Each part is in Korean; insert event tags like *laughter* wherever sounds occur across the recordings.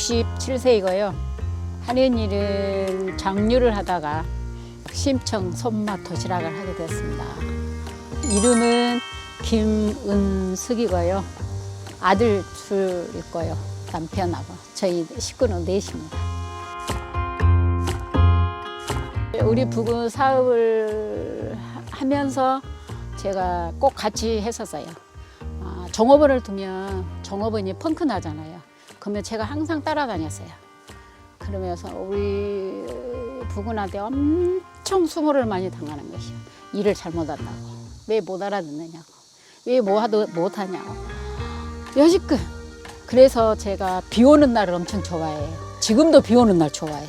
57세이고요. 하는 일은 장류를 하다가 심청 손맛 도시락을 하게 됐습니다. 이름은 김은숙이고요. 아들 둘 있고요. 남편하고 저희 식구는 넷입니다. 우리 부부 사업을 하- 하면서 제가 꼭 같이 했었어요. 아, 종업원을 두면 종업원이 펑크 나잖아요. 그러면 제가 항상 따라다녔어요. 그러면서 우리 부군한테 엄청 수모를 많이 당하는 것이요. 일을 잘못한다고. 왜 못 알아듣느냐고. 왜 뭐 하도 못하냐고. 여지껏. 그래서 제가 비 오는 날을 엄청 좋아해요. 지금도 비 오는 날 좋아해요.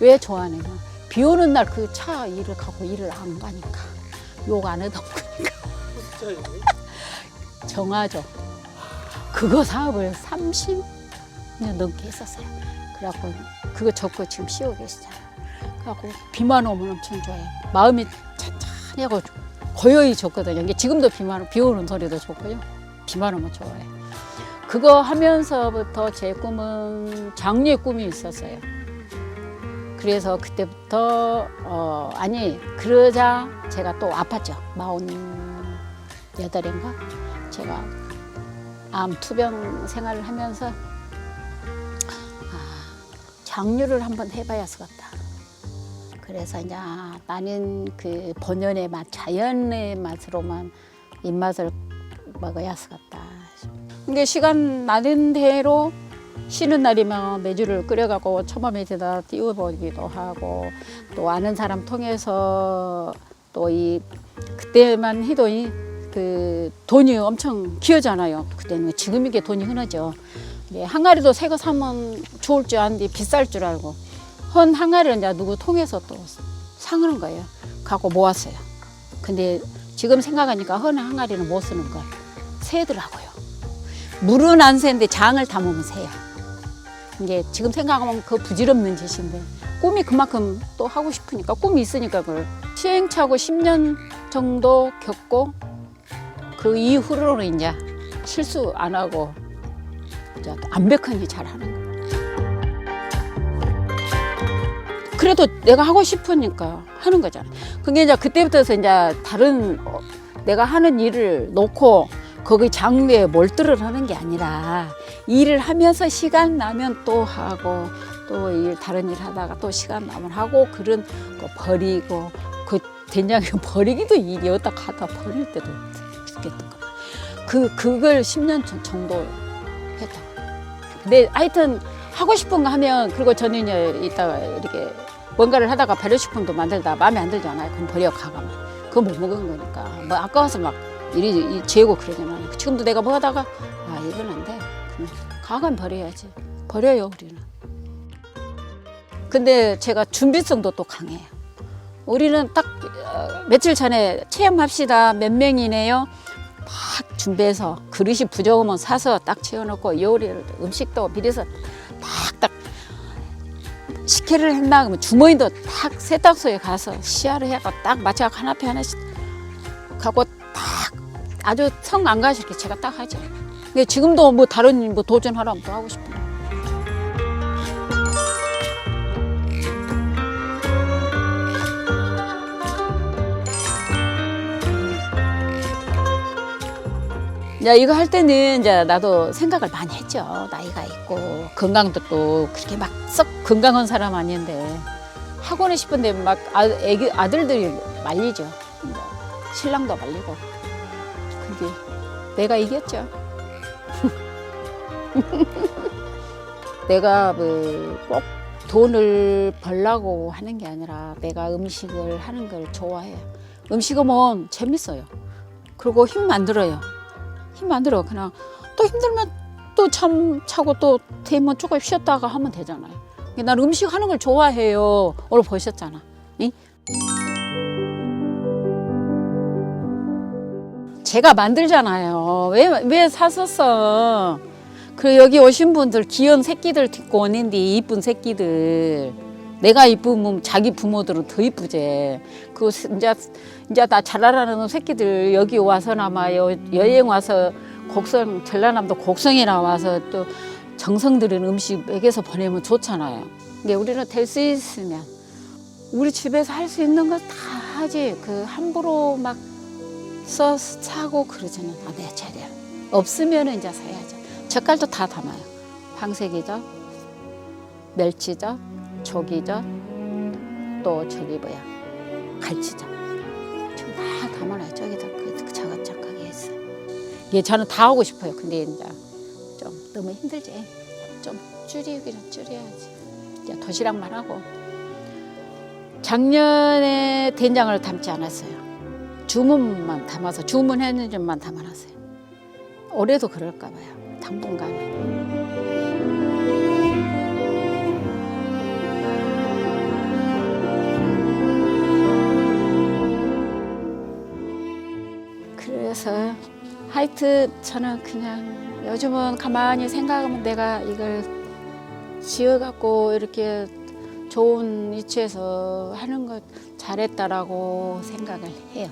왜 좋아하냐면 비 오는 날 그 차 일을 갖고 일을 안 가니까 욕 안 해도 정하죠. 그거 사업을 30 년 넘게 했었어요. 그래갖고 그거 접고 지금 씌우고 계시잖아요. 그래갖고 비만 오면 엄청 좋아해요. 마음이 하고 고요히 좋거든요. 이게 지금도 비만 오- 비 오는 소리도 좋고요. 비만 오면 좋아해요. 그거 하면서부터 제 꿈은 장류의 꿈이 있었어요. 그래서 그때부터 어 아니 그러자 제가 또 아팠죠. 마흔 여덟인가 제가 암 투병 생활을 하면서 아, 장류를 한번 해봐야 쓰겠다. 그래서 이제 아, 나는 그 본연의 맛, 자연의 맛으로만 입맛을 먹어야 쓰겠다. 이게 시간 나는 대로 쉬는 날이면 매주를 끓여갖고 초밥에다 띄워보기도 하고 또 아는 사람 통해서 또 이 그때만 해도 이 그 돈이 엄청 귀하잖아요. 그때는 지금 이게 돈이 흔하죠. 예, 항아리도 새 거 사면 좋을 줄 아는데 비쌀 줄 알고 헌 항아리를 이제 누구 통해서 또 사는 거예요. 갖고 모았어요. 근데 지금 생각하니까 헌 항아리는 못 쓰는 걸 새더라고요. 물은 안 새는데 장을 담으면 새야. 이게 지금 생각하면 그 부질없는 짓인데 꿈이 그만큼 또 하고 싶으니까 꿈이 있으니까 그걸 시행착오 10년 정도 겪고 그 이후로는 이제 실수 안 하고 이제 완벽하게 잘 하는 거예요. 그래도 내가 하고 싶으니까 하는 거잖아. 그게 이제 그때부터서 이제 다른 어, 내가 하는 일을 놓고 거기 장르에 몰두를 하는 게 아니라 일을 하면서 시간 나면 또 하고 또 일 다른 일 하다가 또 시간 나면 하고 그런 거 버리고 그 된장에 *laughs* 버리기도 일이었다 가다 버릴 때도 죽겠던 거. 그 그걸 10년 전- 정도 했다고. 근데 하여튼 하고 싶은 거 하면 그리고 저는 이따가 이렇게 뭔가를 하다가 발효식품도 만들다 마음에 안 들잖아요. 그럼 버려 가가면 그거 못 먹은 거니까 뭐 아까워서 막 이리 이 재고 그러잖아요. 지금도 내가 뭐 하다가 아 이건 안 돼. 그러면 가간 버려야지. 버려요 우리는. 근데 제가 준비성도 또 강해요. 우리는 딱 어, 며칠 전에 체험합시다 몇 명이네요. 막 준비해서 그릇이 부족하면 사서 딱 채워놓고 요리 음식도 비려서 딱딱 식혜를 했나 그러면 주머니도 딱 세탁소에 가서 시야를 해갖고 딱 맞춰 하나 앞에 하나씩 갖고 딱 아주 성안 가시게 제가 딱 하죠. 근데 지금도 뭐 다른 뭐 도전하라면 또 하고 싶어 이제 이거 할 때는 이제 나도 생각을 많이 했죠. 나이가 있고 건강도 또 그렇게 막 썩 건강한 사람 아닌데 하고는 싶은데 막 아, 애기, 아들들이 말리죠. 뭐 신랑도 말리고. 근데 내가 이겼죠. *laughs* 내가 뭐꼭 돈을 벌라고 하는 게 아니라 내가 음식을 하는 걸 좋아해요. 음식은 재밌어요. 그리고 힘 만들어요. 힘 안 들어. 그냥 또 힘들면 또 참 차고 또 되면 조금 쉬었다가 하면 되잖아요. 난 음식 하는 걸 좋아해요. 오늘 보셨잖아. 이? 제가 만들잖아요. 왜, 왜 사셨어? 그 여기 오신 분들 귀여운 새끼들 데리고 오는데 이쁜 새끼들. 내가 이쁘면 자기 부모들은 더 이쁘지. 그 이제 이제 다 자라나는 새끼들 여기 와서나마 여, 여행 와서 곡성 전라남도 곡성에 나와서 또 정성 들인 음식 먹여서 보내면 좋잖아요. 근데 우리는 될 수 있으면 우리 집에서 할 수 있는 거 다 하지. 그 함부로 막 써서 사고 그러지는 않아요, 차려. 없으면 이제 사야죠. 젓갈도 다 담아요. 황색이죠, 멸치죠, 조기죠, 또 저기 뭐야, 갈치죠. 지금 다 담아놔요. 저기다 그 자각자각에 있어요. 예, 저는 다 하고 싶어요. 근데 이제 좀 너무 힘들지. 좀 줄이기는 줄여야지. 이제 도시락만 하고. 작년에 된장을 담지 않았어요. 주문만 담아서 주문했는 줄만 담아놨어요. 올해도 그럴까 봐요. 당분간은. 그래서 하여튼 저는 그냥 요즘은 가만히 생각하면 내가 이걸 지어갖고 이렇게 좋은 위치에서 하는 것 잘했다라고 생각을 해요.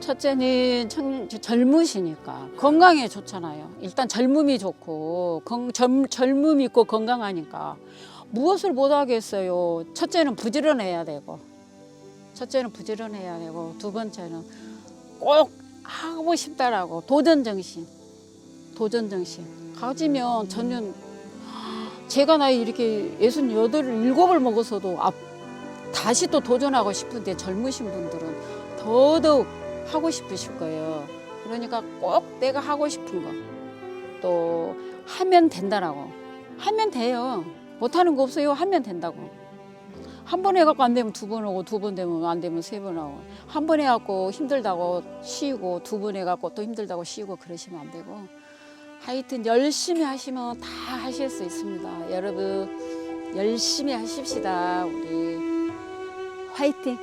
첫째는 청, 젊으시니까 건강에 좋잖아요. 일단 젊음이 좋고 건, 젊, 젊음이 있고 건강하니까 무엇을 못 하겠어요. 첫째는 부지런해야 되고 첫째는 부지런해야 되고 두 번째는 꼭 하고 싶다라고 도전 정신 도전 정신 가지면 저는 제가 나이 이렇게 예순 여덟 일곱을 먹어서도 앞 다시 또 도전하고 싶은데 젊으신 분들은 더더욱 하고 싶으실 거예요. 그러니까 꼭 내가 하고 싶은 거 또 하면 된다라고 하면 돼요. 못하는 거 없어요. 하면 된다고. 한 번 해갖고 안 되면 두번 하고 두 번 되면 안 되면 세번 하고 한 번 해갖고 힘들다고 쉬고 두 번 해갖고 또 힘들다고 쉬고 그러시면 안 되고 하여튼 열심히 하시면 다 하실 수 있습니다. 여러분 열심히 하십시다. 우리 화이팅!